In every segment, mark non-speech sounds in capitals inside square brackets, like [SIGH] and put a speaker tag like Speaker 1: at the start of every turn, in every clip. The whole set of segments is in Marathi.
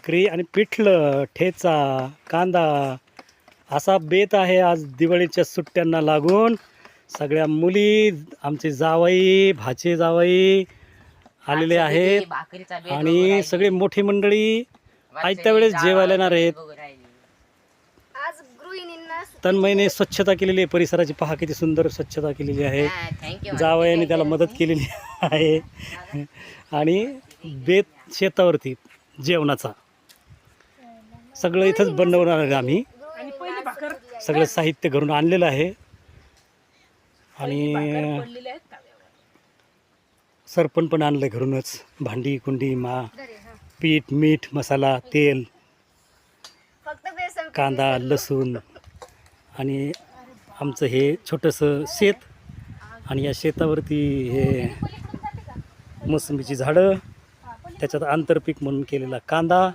Speaker 1: भाकरी आणि पिठलं ठेचा कांदा असा बेत आहे आज दिवाळीच्या सुट्ट्यांना लागून. सगळ्या मुली आमचे जावई भाचे जावई आलेले आहेत आणि. सगळी मोठी मंडळी आयत्या वेळेस जेवायला येणार आहेत. तन्मयने स्वच्छता केलेली आहे. परिसराची पहा किती सुंदर स्वच्छता केलेली आहे.
Speaker 2: हा.
Speaker 1: जावयाने त्याला मदत केलेली आहे. [LAUGHS] आणि बेत शेतावरती जेवणाचा. सगळं इथंच बनवणार आहे आम्ही. सगळं साहित्य घरून आणलेलं आहे. आणि सरपण पण आणलं घरूनच. भांडी कुंडी मा पीठ मीठ मसाला तेल
Speaker 3: फक्त बेसन
Speaker 1: कांदा लसूण आणि आमचं हे छोटंसं शेत आणि या शेतावरती हे मोसंबीची झाडं त्याच्यात आंतरपीक म्हणून केलेला कांदा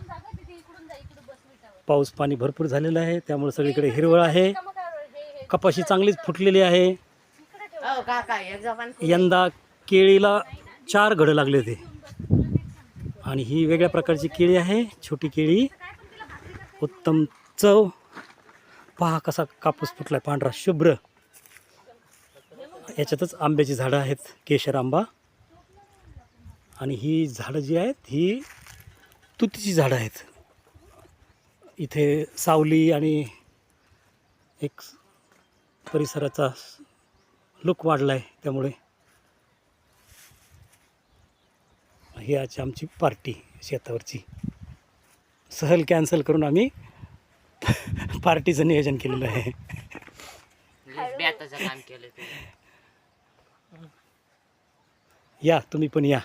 Speaker 1: पाऊस पाणी भरपूर झालेलं आहे त्यामुळे सगळीकडे हिरवळ आहे. कपाशी चांगलीच फुटलेली आहे. यंदा केळीला चार घडं लागले होते. आणि ही वेगळ्या प्रकारची केळी आहे छोटी केळी. उत्तम चव. पहा कसा कापूस फुटला पांढरा शुभ्र. याच्यातच आंब्याची झाडं आहेत केशर आंबा. आणि ही झाडं जी आहेत ही तुतीची झाडं आहेत. इथे सावली आणि एक परिसराचा लुक वाढला आहे त्यामुळे ही आज आमची पार्टी शेतावरची. सहल कॅन्सल करून आम्ही पार्टीचं नियोजन केलेलं आहे. या तुम्ही पण या.